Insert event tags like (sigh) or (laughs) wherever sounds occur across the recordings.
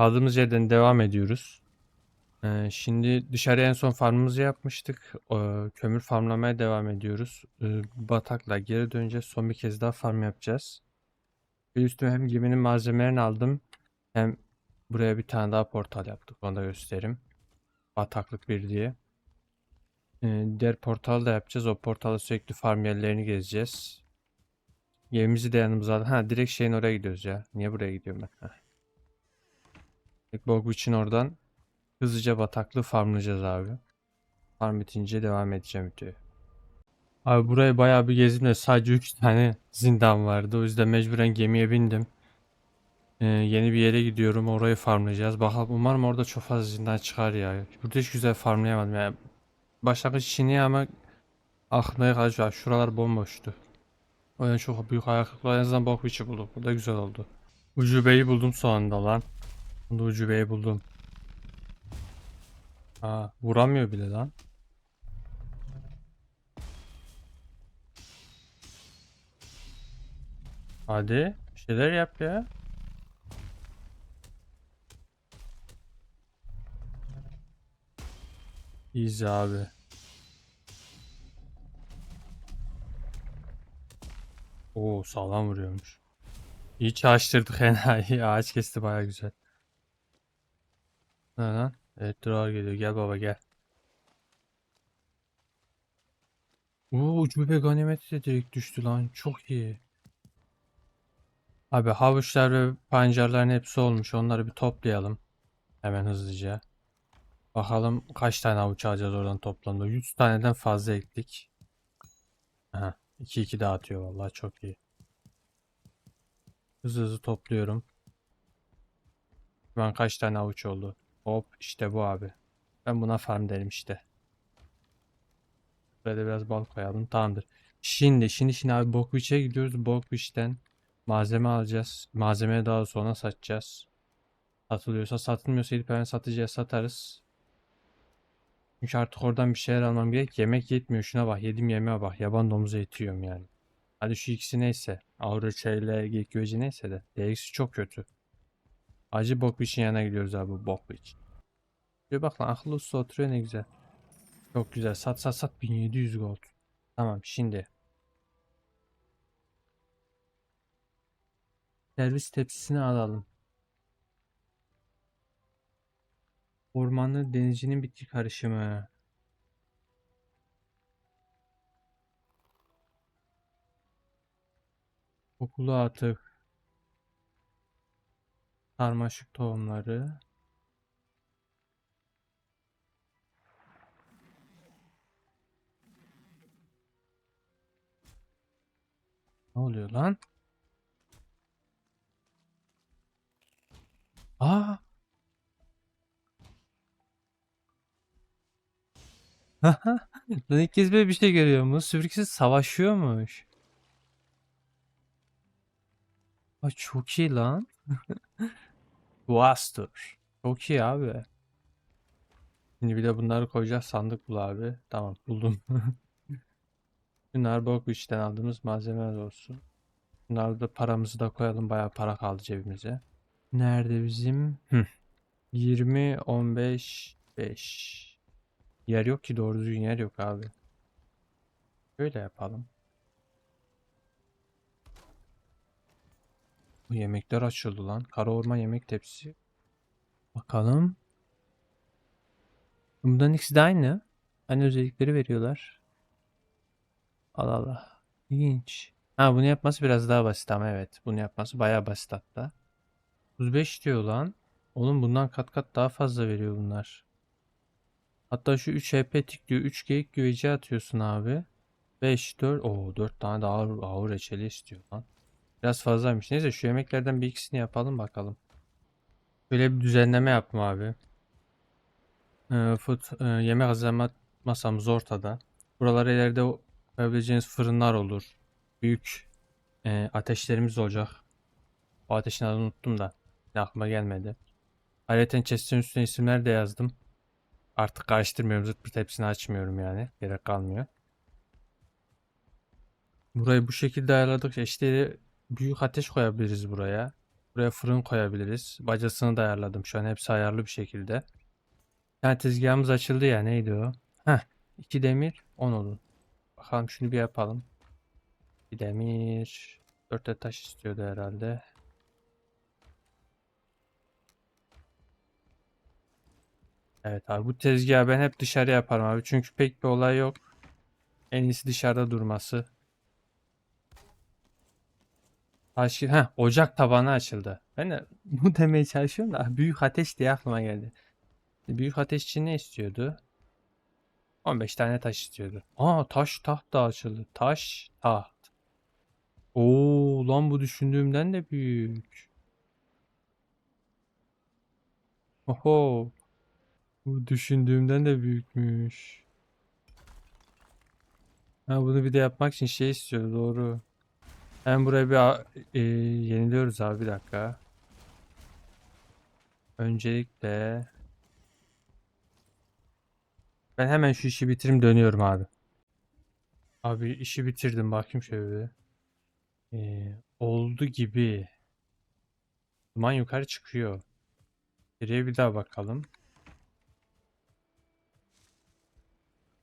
Kaldığımız yerden devam ediyoruz. Ee, şimdi dışarıya en son farmımızı yapmıştık. Ee, kömür farmlamaya devam ediyoruz. Ee, batakla geri döneceğiz. Son bir kez daha farm yapacağız. Bir üstüme hem geminin malzemelerini aldım. Hem buraya bir tane daha portal yaptık. Onu da göstereyim. Bataklık bir diye. Ee, diğer portal da yapacağız. O portalda sürekli farm yerlerini gezeceğiz. Gemimizi de yanımıza aldık. Ha direkt şeyin oraya gidiyoruz ya. Niye buraya gidiyorum ben? Bog için oradan hızlıca bataklığı farmlayacağız abi. Farm bitince devam edeceğim videoya. Abi burayı bayağı bir gezdim de sadece 3 tane zindan vardı. O yüzden mecburen gemiye bindim. Ee, yeni bir yere gidiyorum. Orayı farmlayacağız. Bakalım umarım orada çok fazla zindan çıkar ya. Burada hiç güzel farmlayamadım yani. Başlangıç için iyi ama aklımda kalacak. Şuralar bomboştu. O yüzden çok büyük ayaklıklar en azından bok bulduk. Bu da güzel oldu. Ucubeyi buldum sonunda lan. Bunda ucubeyi buldum. Aa, vuramıyor bile lan. Hadi bir şeyler yap ya. Easy abi. Oo sağlam vuruyormuş. İyi çalıştırdık (laughs) enayi. Ağaç kesti baya güzel. Ne lan? Evet durar geliyor. Gel baba gel. Oo ucube ganimeti de direkt düştü lan. Çok iyi. Abi havuçlar ve pancarların hepsi olmuş. Onları bir toplayalım. Hemen hızlıca. Bakalım kaç tane havuç alacağız oradan toplamda. 100 taneden fazla ektik. Aha, 2-2 dağıtıyor vallahi çok iyi. Hızlı hızlı topluyorum. An kaç tane havuç oldu? Hop işte bu abi. Ben buna farm derim işte. Buraya da biraz bal koyalım. Tamamdır. Şimdi şimdi şimdi abi Bokviç'e gidiyoruz. Bokviç'ten malzeme alacağız. Malzemeyi daha sonra satacağız. Satılıyorsa satılmıyorsa gidip hemen satıcıya satarız. Çünkü artık oradan bir şeyler almam gerek. Yemek yetmiyor. Şuna bak. Yedim yemeğe bak. Yaban domuzu eti yiyorum yani. Hadi şu ikisi neyse. Avrupa ile güveci neyse de. Diğerisi çok kötü. Acı Bokviç'in yanına gidiyoruz abi. bu Bir bak lan akıllı usta oturuyor ne güzel. Çok güzel. Sat sat sat 1700 gold. Tamam şimdi. Servis tepsisini alalım. Ormanlı denizcinin bitki karışımı. Kokulu atık. Sarmaşık tohumları. Ne oluyor lan? Aa! (laughs) Lan ilk kez böyle bir şey görüyorum. Bu süpürgesiz savaşıyormuş. Ay çok iyi lan. (laughs) Blaster. Çok iyi abi. Şimdi bir de bunları koyacağız sandık bul abi. Tamam buldum. (laughs) Bunlar Bokviç'ten aldığımız malzemeler olsun. Bunları da paramızı da koyalım. Bayağı para kaldı cebimize. Nerede bizim? Hı. 20, 15, 5. Yer yok ki doğru düzgün yer yok abi. Böyle yapalım. Bu yemekler açıldı lan. Kara orman yemek tepsisi. Bakalım. Bunların ikisi de aynı. Aynı özellikleri veriyorlar. Allah Allah. İlginç. Ha bunu yapması biraz daha basit ama evet. Bunu yapması bayağı basit hatta. 35 diyor lan. Oğlum bundan kat kat daha fazla veriyor bunlar. Hatta şu 3 HP tik diyor. 3 geyik güveci atıyorsun abi. 5, 4. Oo 4 tane daha ağır, ağır reçeli istiyor lan. Biraz fazlaymış. Neyse şu yemeklerden bir ikisini yapalım bakalım. Böyle bir düzenleme yaptım abi. Ee, food, e, yemek hazırlama masamız ortada. Buralara ileride o- koyabileceğiniz fırınlar olur. Büyük e, ateşlerimiz olacak. O ateşin adını unuttum da. Aklıma gelmedi. Ayrıca chest'in üstüne isimler de yazdım. Artık karıştırmıyorum. Zırt pırt hepsini açmıyorum yani. Gerek kalmıyor. Burayı bu şekilde ayarladık. İşte büyük ateş koyabiliriz buraya. Buraya fırın koyabiliriz. Bacasını da ayarladım. Şu an hepsi ayarlı bir şekilde. Tane tezgahımız açıldı ya. Neydi o? Heh. 2 demir 10 odun. Bakalım şunu bir yapalım. Bir demir. 4 de taş istiyordu herhalde. Evet abi bu tezgahı ben hep dışarı yaparım abi. Çünkü pek bir olay yok. En iyisi dışarıda durması. Taş, heh, ocak tabanı açıldı. Ben de (laughs) bu demeye çalışıyorum da büyük ateş diye aklıma geldi. Büyük ateş için ne istiyordu? 15 tane taş istiyordu. Aa taş taht da açıldı. Taş taht. Oo lan bu düşündüğümden de büyük. Oho. Bu düşündüğümden de büyükmüş. Ha bunu bir de yapmak için şey istiyor doğru. Hemen buraya bir e, yeniliyoruz abi bir dakika. Öncelikle ben hemen şu işi bitireyim dönüyorum abi. Abi işi bitirdim bakayım şöyle. Ee, oldu gibi. Duman yukarı çıkıyor. Geriye bir daha bakalım.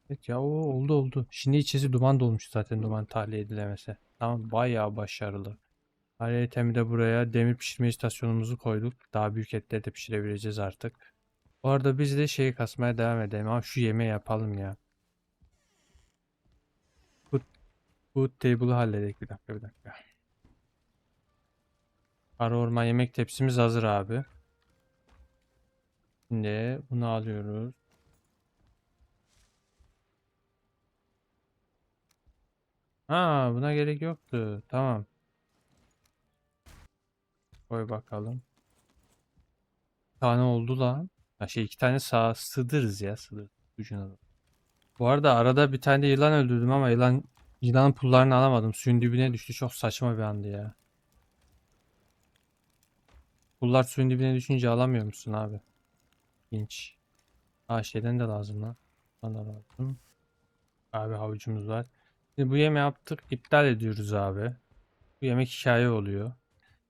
Evet ya o oldu oldu. Şimdi içerisi duman dolmuş zaten duman tahliye edilemese. Tamam bayağı başarılı. Ayrıca de buraya demir pişirme istasyonumuzu koyduk. Daha büyük etleri de pişirebileceğiz artık. Bu arada biz de şeyi kasmaya devam edelim. Ama şu yemeği yapalım ya. Bu, bu table'ı halledelim. Bir dakika bir dakika. Ara orman yemek tepsimiz hazır abi. Şimdi bunu alıyoruz. Ha buna gerek yoktu. Tamam. Koy bakalım. Tane oldu lan. Ha şey iki tane sağ sığdırız ya sığdır. Ucuna. Bu arada arada bir tane de yılan öldürdüm ama yılan yılanın pullarını alamadım. Suyun dibine düştü. Çok saçma bir andı ya. Pullar suyun dibine düşünce alamıyor musun abi? İnç. Ha şeyden de lazım lan. Bana lazım. Abi havucumuz var. Şimdi bu yemeği yaptık. iptal ediyoruz abi. Bu yemek hikaye oluyor.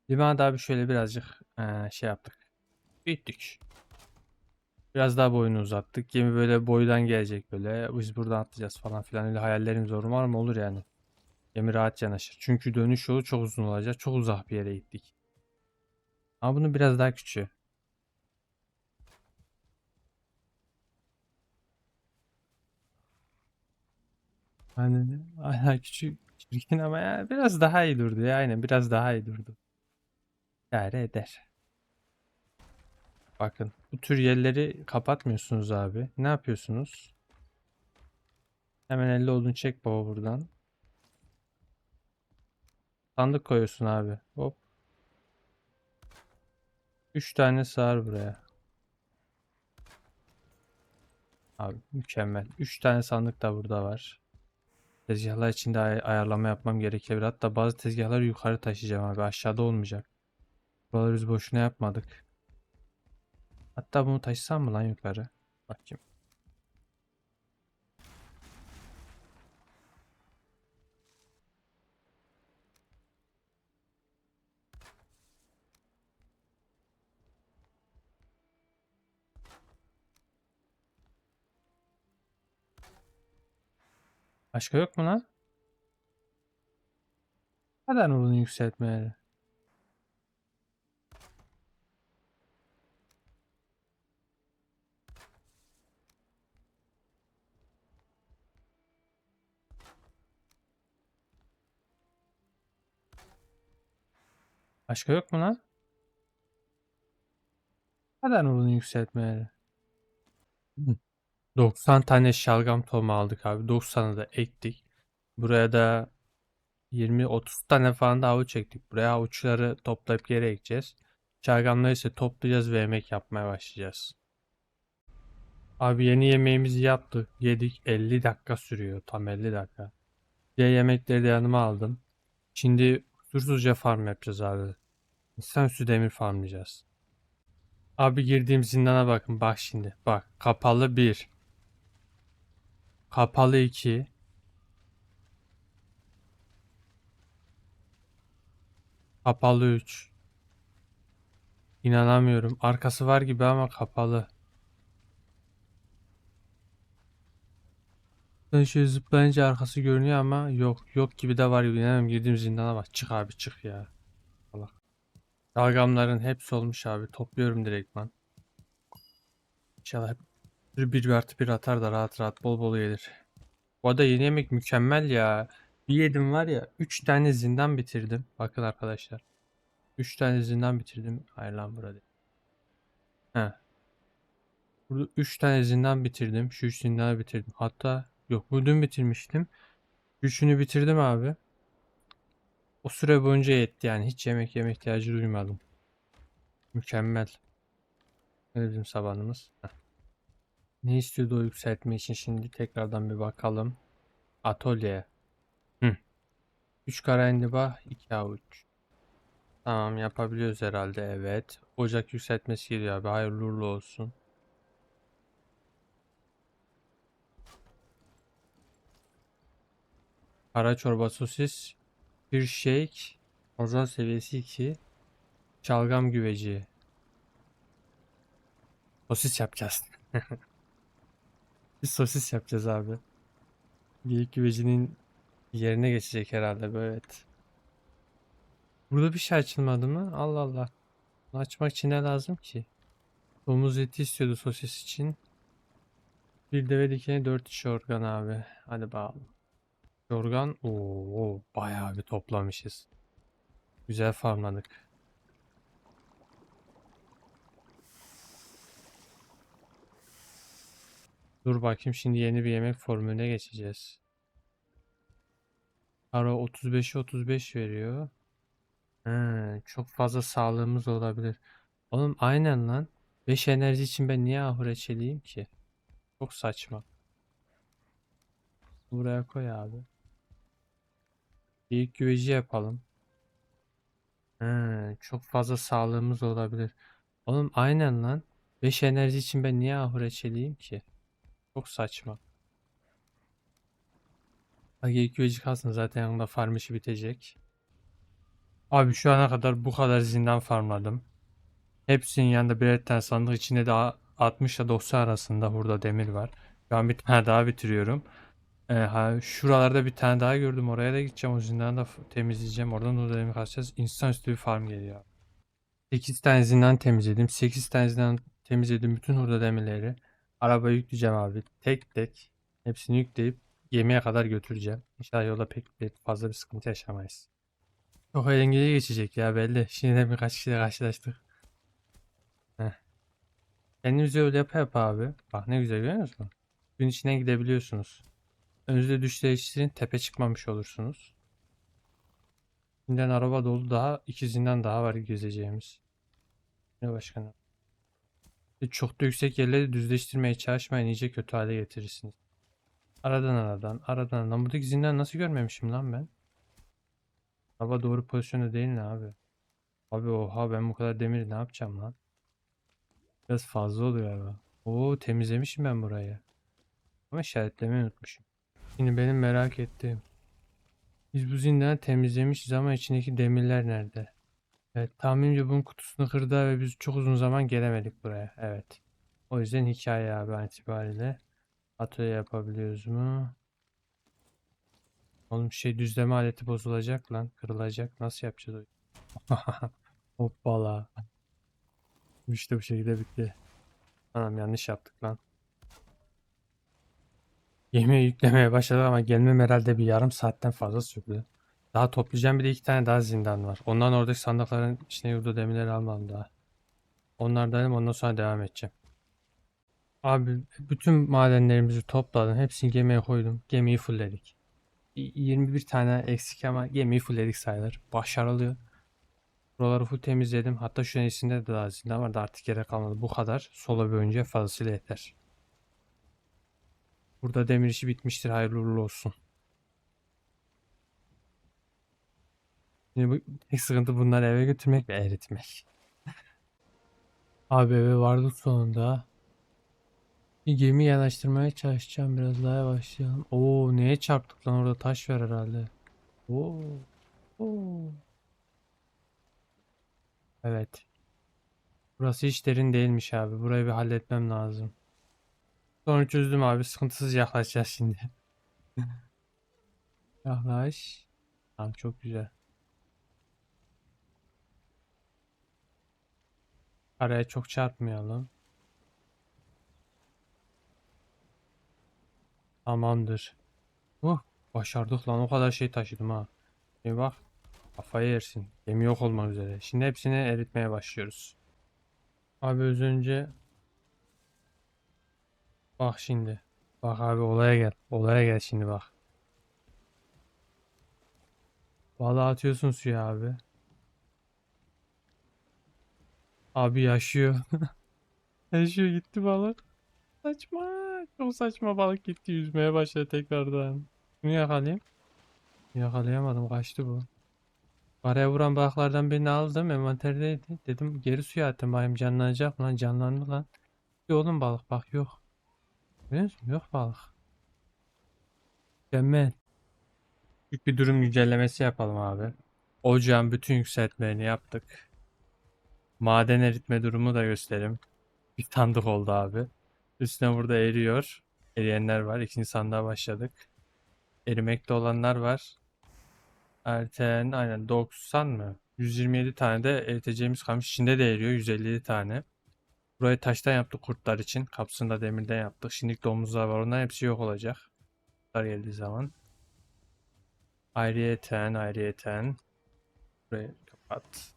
Limana da abi şöyle birazcık eee, şey yaptık. Büyüttük. Biraz daha boyunu uzattık. Gemi böyle boydan gelecek böyle. Biz buradan atlayacağız falan filan. Öyle hayallerimiz var. Umarım olur yani. Gemi rahat yanaşır. Çünkü dönüş yolu çok uzun olacak. Çok uzak bir yere gittik. Ama bunun biraz daha küçüğü. Hani hala küçük çirkin ama ya biraz daha iyi durdu ya. Aynen biraz daha iyi durdu. İdare eder. Bakın bu tür yerleri kapatmıyorsunuz abi. Ne yapıyorsunuz? Hemen 50 odun çek baba buradan. Sandık koyuyorsun abi. Hop. 3 tane sığar buraya. Abi mükemmel. 3 tane sandık da burada var. Tezgahlar için de ay- ayarlama yapmam gerekebilir. Hatta bazı tezgahları yukarı taşıyacağım abi. Aşağıda olmayacak. Buraları biz boşuna yapmadık. Hatta bunu taşısam mı lan yukarı? Bakayım. Başka yok mu lan? Mı bunu yükseltmeleri? Başka yok mu lan? Mı bunu yükseltmeleri? Hı. 90 tane şalgam tohumu aldık abi. 90'ı da ektik. Buraya da 20-30 tane falan da havuç ektik. Buraya havuçları toplayıp geri ekeceğiz. Şalgamları ise toplayacağız ve yemek yapmaya başlayacağız. Abi yeni yemeğimizi yaptık. Yedik. 50 dakika sürüyor. Tam 50 dakika. Diğer yemekleri de yanıma aldım. Şimdi kusursuzca farm yapacağız abi. İnsanüstü demir farmlayacağız. Abi girdiğim zindana bakın. Bak şimdi. Bak. Kapalı 1. Kapalı 2. Kapalı 3. İnanamıyorum. Arkası var gibi ama kapalı. Ben şöyle zıplayınca arkası görünüyor ama yok. Yok gibi de var gibi. İnanamıyorum girdiğim zindana bak. Çık abi çık ya. Allah. Dalgamların hepsi olmuş abi. Topluyorum direktman. İnşallah hep bir, bir artı bir atar da rahat rahat bol bol gelir. Bu arada yeni yemek mükemmel ya. Bir yedim var ya 3 tane zindan bitirdim. Bakın arkadaşlar. 3 tane zindan bitirdim. Hayır lan burada. He. Burada 3 tane zindan bitirdim. Şu 3 zindanı bitirdim. Hatta yok bu dün bitirmiştim. Üçünü bitirdim abi. O süre boyunca yetti yani. Hiç yemek yeme ihtiyacı duymadım. Mükemmel. Öyle bizim sabanımız. Heh. Ne istiyordu o yükseltme için şimdi tekrardan bir bakalım. Atölye. Hı. 3 kara indiba 2 avuç. Tamam yapabiliyoruz herhalde evet. Ocak yükseltmesi geliyor abi hayırlı olsun. Kara çorba sosis. Bir shake. Ozon seviyesi 2. Şalgam güveci. Sosis yapacağız. (laughs) Biz sosis yapacağız abi. Geyik güvecinin yerine geçecek herhalde bu evet. Burada bir şey açılmadı mı? Allah Allah. Bunu açmak için ne lazım ki? Domuz eti istiyordu sosis için. Bir deve dikeni 4 iş organ abi. Hadi bakalım. Organ ooo bayağı bir toplamışız. Güzel farmladık. Dur bakayım şimdi yeni bir yemek formülüne geçeceğiz. Ara 35'i 35 veriyor. He, çok fazla sağlığımız olabilir. Oğlum aynen lan. 5 enerji için ben niye ahur reçeliyim ki? Çok saçma. Buraya koy abi. İlk güveci yapalım. He, çok fazla sağlığımız olabilir. Oğlum aynen lan. 5 enerji için ben niye ahur reçeliyim ki? Çok saçma. Hadi ilk güveci kalsın zaten yanında farm işi bitecek. Abi şu ana kadar bu kadar zindan farmladım. Hepsinin yanında birer tane sandık içinde de a- 60 ile 90 arasında hurda demir var. Şu an bir tane daha bitiriyorum. Ee, ha, şuralarda bir tane daha gördüm. Oraya da gideceğim. O zindanı da temizleyeceğim. Oradan hurda demir kasacağız. İnsanüstü bir farm geliyor. 8 tane zindan temizledim. 8 tane zindan temizledim. Bütün hurda demirleri. Arabaya yükleyeceğim abi. Tek tek. Hepsini yükleyip yemeğe kadar götüreceğim. İnşallah yolda pek bir fazla bir sıkıntı yaşamayız. Çok eğlenceli geçecek ya belli. Şimdiden birkaç kişiyle karşılaştık. Heh. Kendinize öyle yapa yapa abi. Bak ne güzel görüyor musun? Gün içine gidebiliyorsunuz. Önünüzde düş değiştirin tepe çıkmamış olursunuz. Şimdiden araba dolu daha ikizinden daha var gezeceğimiz. Ne başkanım? E, Çok da yüksek yerleri düzleştirmeye çalışmayın iyice kötü hale getirirsiniz. Aradan aradan aradan aradan. Buradaki zindan nasıl görmemişim lan ben? Araba doğru pozisyonda değil ne abi? Abi oha ben bu kadar demiri ne yapacağım lan? Biraz fazla oluyor galiba. Oo temizlemişim ben burayı. Ama işaretlemeyi unutmuşum. Şimdi benim merak ettiğim. Biz bu zindanı temizlemişiz ama içindeki demirler nerede? Evet tahminimce bunun kutusunu kırdı ve biz çok uzun zaman gelemedik buraya. Evet. O yüzden hikaye abi itibariyle. Atölye yapabiliyoruz mu? Oğlum şey düzleme aleti bozulacak lan. Kırılacak. Nasıl yapacağız o? (laughs) Hoppala. İşte bu şekilde bitti. Anam yanlış yaptık lan. Yemeği yüklemeye başladık ama gelmem herhalde bir yarım saatten fazla sürdü. Daha toplayacağım bir de iki tane daha zindan var. Ondan oradaki sandıkların içine yurda demirleri almam daha. Onlardan ondan sonra devam edeceğim. Abi bütün madenlerimizi topladım. Hepsini gemiye koydum. Gemiyi fullledik. Y- 21 tane eksik ama gemiyi fullledik sayılır. Başarılı. Buraları full temizledim. Hatta şu enesinde de daha zindan vardı. Artık gerek kalmadı. Bu kadar. Sola bir önce fazlasıyla yeter. Burada demir işi bitmiştir. Hayırlı uğurlu olsun. Şimdi bu tek sıkıntı bunları eve götürmek ve eritmek. Abi eve vardık sonunda. Bir gemi yanaştırmaya çalışacağım. Biraz daha yavaşlayalım. Oo neye çarptık lan orada taş var herhalde. Oo. Oo. Evet. Burası hiç derin değilmiş abi. Burayı bir halletmem lazım. Sonra çözdüm abi. Sıkıntısız yaklaşacağız şimdi. (laughs) Yaklaş. Tamam çok güzel. Araya çok çarpmayalım. Tamamdır. Oh, başardık lan. O kadar şey taşıdım ha. Bir bak. Kafayı yersin. Gemi yok olmak üzere. Şimdi hepsini eritmeye başlıyoruz. Abi az önce bak şimdi. Bak abi olaya gel. Olaya gel şimdi bak. Balığı atıyorsun suya abi. Abi yaşıyor. (laughs) yaşıyor gitti balık. Saçma. Çok saçma balık gitti. Yüzmeye başladı tekrardan. Bunu yakalayayım. Yakalayamadım. Kaçtı bu. Araya vuran balıklardan birini aldım. Envanterdeydi. Dedim geri suya attım. Bakayım canlanacak lan. Canlandı lan. Yok oğlum balık bak yok. Musun? Yok balık. Mükemmel. Büyük bir durum güncellemesi yapalım abi. Ocağın bütün yükseltmelerini yaptık. Maden eritme durumu da göstereyim. Bir tanıdık oldu abi. Üstüne burada eriyor. Eriyenler var. İkinci sandığa başladık. Erimekte olanlar var. Erten aynen 90 mı? 127 tane de eriteceğimiz kalmış. İçinde de eriyor 157 tane. Burayı taştan yaptık kurtlar için. Kapısını da demirden yaptık. Şimdi domuzlar var. Onların hepsi yok olacak. Kurtlar geldiği zaman. Ayrıyeten, ayrıyeten. Burayı kapat.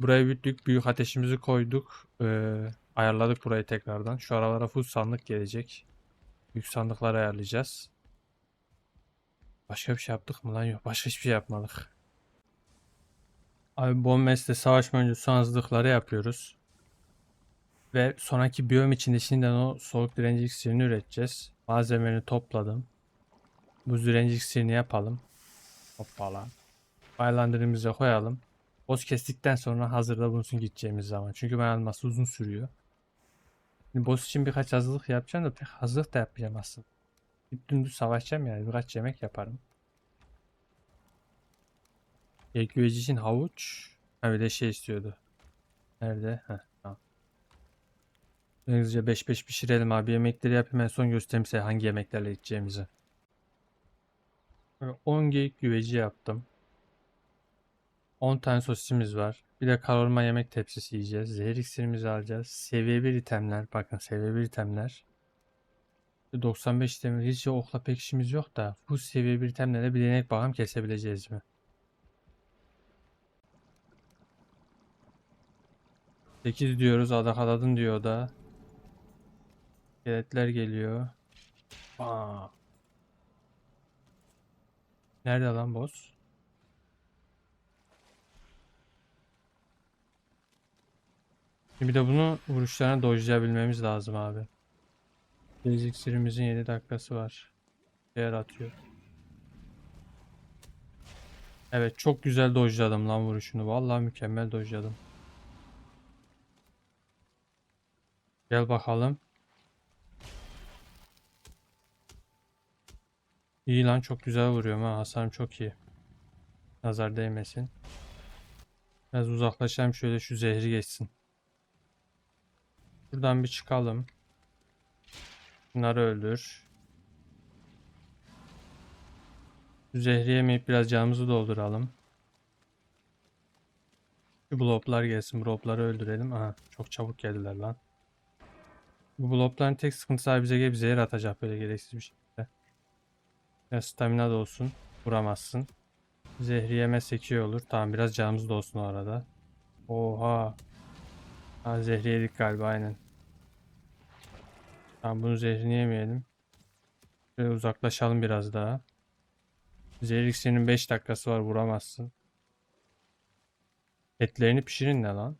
Buraya büyüttük. Büyük ateşimizi koyduk. Ee, ayarladık burayı tekrardan. Şu aralara full sandık gelecek. Büyük sandıkları ayarlayacağız. Başka bir şey yaptık mı lan? Yok. Başka hiçbir şey yapmadık. Abi Bombes'te savaşma öncesi son hazırlıkları yapıyoruz. Ve sonraki biyom için şimdiden o soğuk direnci iksirini üreteceğiz. Malzemelerini topladım. Buz direnci iksirini yapalım. Hoppala. Baylandırımıza koyalım. Boz kestikten sonra hazırda bulunsun gideceğimiz zaman. Çünkü ben alması uzun sürüyor. Şimdi boss için birkaç hazırlık yapacağım da pek hazırlık da yapmayacağım aslında. Gidip savaşacağım yani. Birkaç yemek yaparım. Ekleyici için havuç. Ha bir de şey istiyordu. Nerede? Heh. Hızlıca 5-5 pişirelim abi. Yemekleri yapayım en son göstereyim size hangi yemeklerle gideceğimizi. Böyle 10 geyik güveci yaptım. 10 tane sosisimiz var. Bir de kavurma yemek tepsisi yiyeceğiz. Zehir iksirimizi alacağız. Seviye 1 itemler. Bakın seviye 1 itemler. 95 itemler. Hiç okla pek işimiz yok da. Bu seviye 1 itemlerle bir denek bakalım kesebileceğiz mi? 8 diyoruz. Adak adadın diyor da. Skeletler geliyor. Aa. Nerede lan boss? Şimdi bir de bunu vuruşlarına dojlayabilmemiz lazım abi. Deniz iksirimizin 7 dakikası var. Değer atıyor. Evet çok güzel dojladım lan vuruşunu. Vallahi mükemmel dojladım. Gel bakalım. İyi lan çok güzel vuruyorum ha. Hasarım çok iyi. Nazar değmesin. Biraz uzaklaşayım şöyle şu zehri geçsin. Buradan bir çıkalım. Bunları öldür. Şu zehri yemeyip biraz canımızı dolduralım. Şu bloblar gelsin. Blobları öldürelim. Aha çok çabuk geldiler lan. Bu blobların tek sıkıntısı bize gelip zehir atacak böyle gereksiz bir şekilde. Biraz stamina da olsun. Vuramazsın. Zehri yemezsek iyi olur. Tamam biraz canımız da olsun o arada. Oha. Ha zehri yedik galiba aynen. Tamam bunu zehrini yemeyelim. Şöyle uzaklaşalım biraz daha. Zehir iksirinin 5 dakikası var vuramazsın. Etlerini pişirin ne lan?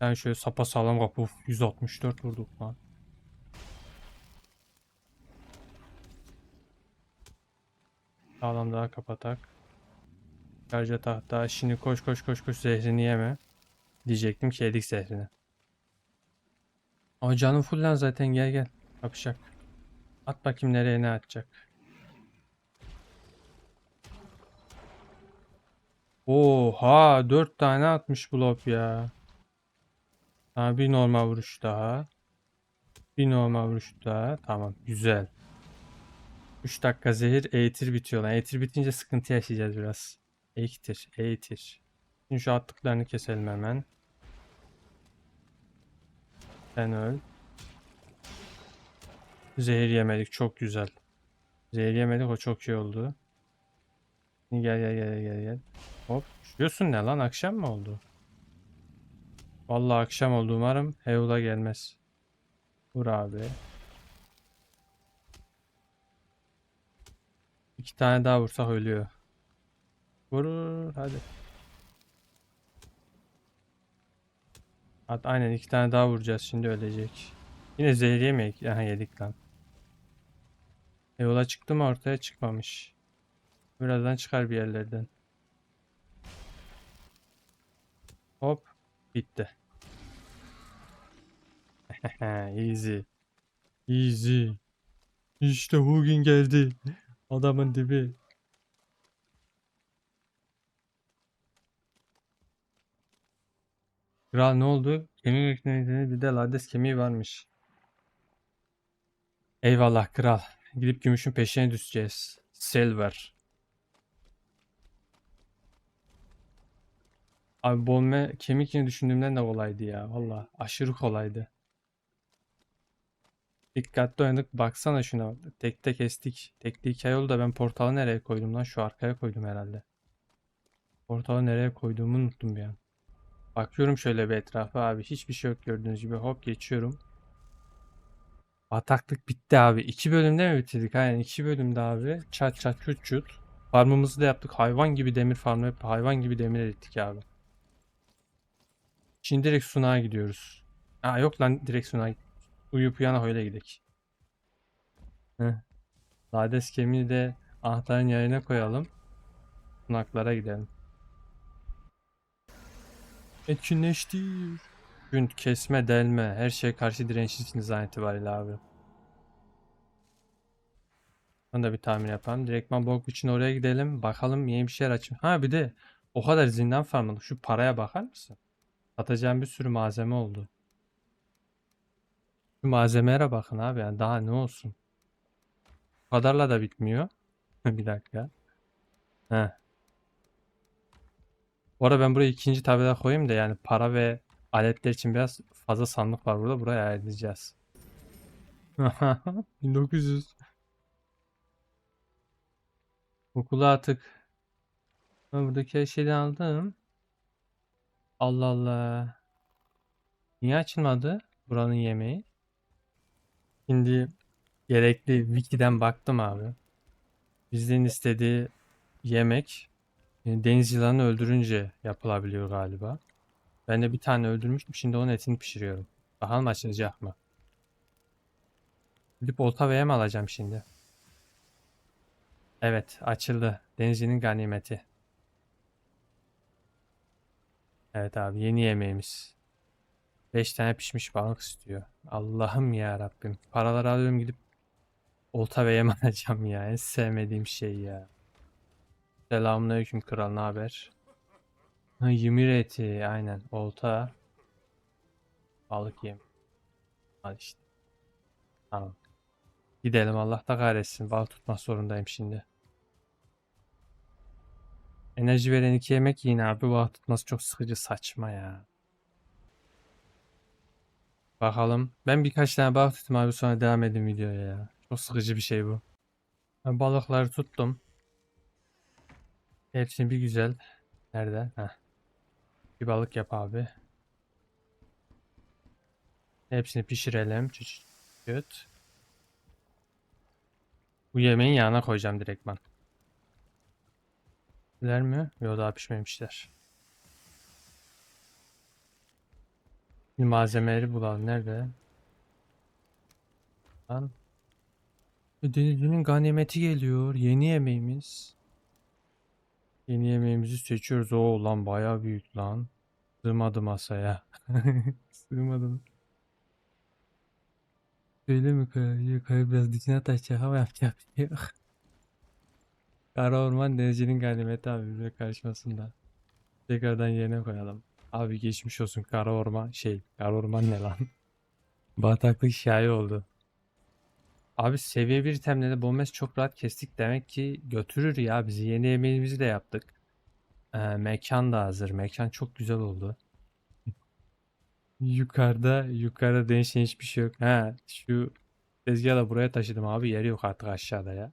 Ben şöyle sapa sağlam kapı. Uf, 164 vurduk lan. Sağlam daha kapatak. Karca tahta. Şimdi koş koş koş koş zehrini yeme. Diyecektim ki yedik zehrini. Ama canım full lan zaten gel gel. Kapışak. At bakayım nereye ne atacak. Oha 4 tane atmış blok ya. Ha, bir normal vuruş daha. Bir normal vuruş daha. Tamam güzel. 3 dakika zehir eğitir bitiyor lan. Eğitir bitince sıkıntı yaşayacağız biraz. Eğitir, eğitir. Şimdi şu attıklarını keselim hemen. Sen öl. Zehir yemedik çok güzel. Zehir yemedik o çok iyi oldu. Gel gel gel gel gel. Hop. Üşüyorsun ne lan akşam mı oldu? Vallahi akşam oldu umarım Heula gelmez. Vur abi. İki tane daha vursak ölüyor. Vur hadi. At, aynen iki tane daha vuracağız şimdi ölecek. Yine zehir yemeyin. Aha yedik lan. Heula çıktı mı ortaya çıkmamış. Birazdan çıkar bir yerlerden. Hop. Bitti. (laughs) Easy. Easy. İşte bugün geldi. Adamın dibi. Kral ne oldu? Kemik ekmeğinde bir de lades kemiği varmış. Eyvallah kral. Gidip gümüşün peşine düşeceğiz. Silver. Abi Bonme kemik yine düşündüğümden de kolaydı ya. Valla aşırı kolaydı. Dikkatli oynadık. Baksana şuna. Tek tek kestik. Tekli hikaye oldu da ben portalı nereye koydum lan? Şu arkaya koydum herhalde. Portalı nereye koyduğumu unuttum bir an. Bakıyorum şöyle bir etrafa abi. Hiçbir şey yok gördüğünüz gibi. Hop geçiyorum. Bataklık bitti abi. İki bölümde mi bitirdik? Aynen iki bölümde abi. Çat çat çut çut. Farmımızı da yaptık. Hayvan gibi demir farmı hayvan gibi demir erittik abi. Şimdi direkt sunağa gidiyoruz. Aa yok lan direkt sunağa. Uyuyup uyanık öyle gidelim. Heh. Lades kemiği de anahtarın yerine koyalım. Sunaklara gidelim. Etkinleştir. Gün kesme, delme, her şeye karşı dirençlisiniz an itibariyle abi. Onu da bir tahmin yapalım. Direktman blok için oraya gidelim. Bakalım yeni bir şeyler açın. Ha bir de o kadar zindan farmladık. Şu paraya bakar mısın? Satacağım bir sürü malzeme oldu. Şu malzemelere bakın abi yani daha ne olsun. Bu kadarla da bitmiyor. (laughs) bir dakika. Heh. Bu arada ben buraya ikinci tabela koyayım da yani para ve aletler için biraz fazla sandık var burada. Buraya ayarlayacağız. 1900. Okula atık. Ben buradaki her şeyden aldım. Allah Allah. Niye açılmadı buranın yemeği? Şimdi gerekli wiki'den baktım abi. Bizden istediği yemek e, deniz yılanı öldürünce yapılabiliyor galiba. Ben de bir tane öldürmüştüm. Şimdi onun etini pişiriyorum. Bakalım açılacak mı? Gidip olta ve yem alacağım şimdi. Evet açıldı. Denizcinin ganimeti. Evet abi yeni yemeğimiz. 5 tane pişmiş balık istiyor. Allah'ım ya Rabbim. Paraları alıyorum gidip olta ve yem alacağım ya. En sevmediğim şey ya. Selamünaleyküm kral ne haber? Ha, Ymir eti aynen olta. Balık yem. Al işte. Tamam. Gidelim Allah da kahretsin. Balık tutmak zorundayım şimdi. Enerji veren iki yemek yine abi balık tutması çok sıkıcı saçma ya. Bakalım. Ben birkaç tane balık tuttum abi sonra devam edin videoya ya. Çok sıkıcı bir şey bu. Ben balıkları tuttum. Hepsini bir güzel. Nerede? Heh. Bir balık yap abi. Hepsini pişirelim. Çıt. Bu yemeğin yanına koyacağım direktman. Piştiler mi? Yok daha pişmemişler. Şimdi malzemeleri bulalım. Nerede? Lan. E, Denizli'nin ganimeti geliyor. Yeni yemeğimiz. Yeni yemeğimizi seçiyoruz. Oo lan bayağı büyük lan. Sığmadı masaya. (laughs) Sığmadı. Öyle mi kaya? Kaya biraz dikine taşacak ama yapacak bir şey yok. Kara orman denizcinin ganimeti abi bize karışmasın da. Tekrardan yerine koyalım. Abi geçmiş olsun kara orman şey kara orman ne lan? (laughs) Bataklık hikaye oldu. Abi seviye 1 itemleri bombez çok rahat kestik. Demek ki götürür ya bizi. Yeni yemeğimizi de yaptık. Ee, mekan da hazır. Mekan çok güzel oldu. (laughs) Yukarıda yukarıda değişen hiçbir şey yok. Ha şu tezgahı da buraya taşıdım abi. Yeri yok artık aşağıda ya.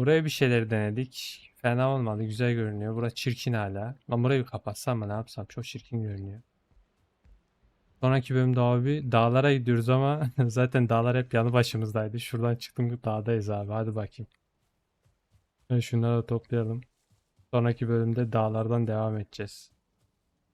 Buraya bir şeyler denedik. Fena olmadı. Güzel görünüyor. Burası çirkin hala. Ben burayı kapatsam mı ne yapsam? Çok çirkin görünüyor. Sonraki bölümde abi dağlara gidiyoruz ama (laughs) zaten dağlar hep yanı başımızdaydı. Şuradan çıktım dağdayız abi. Hadi bakayım. Şunları da toplayalım. Sonraki bölümde dağlardan devam edeceğiz.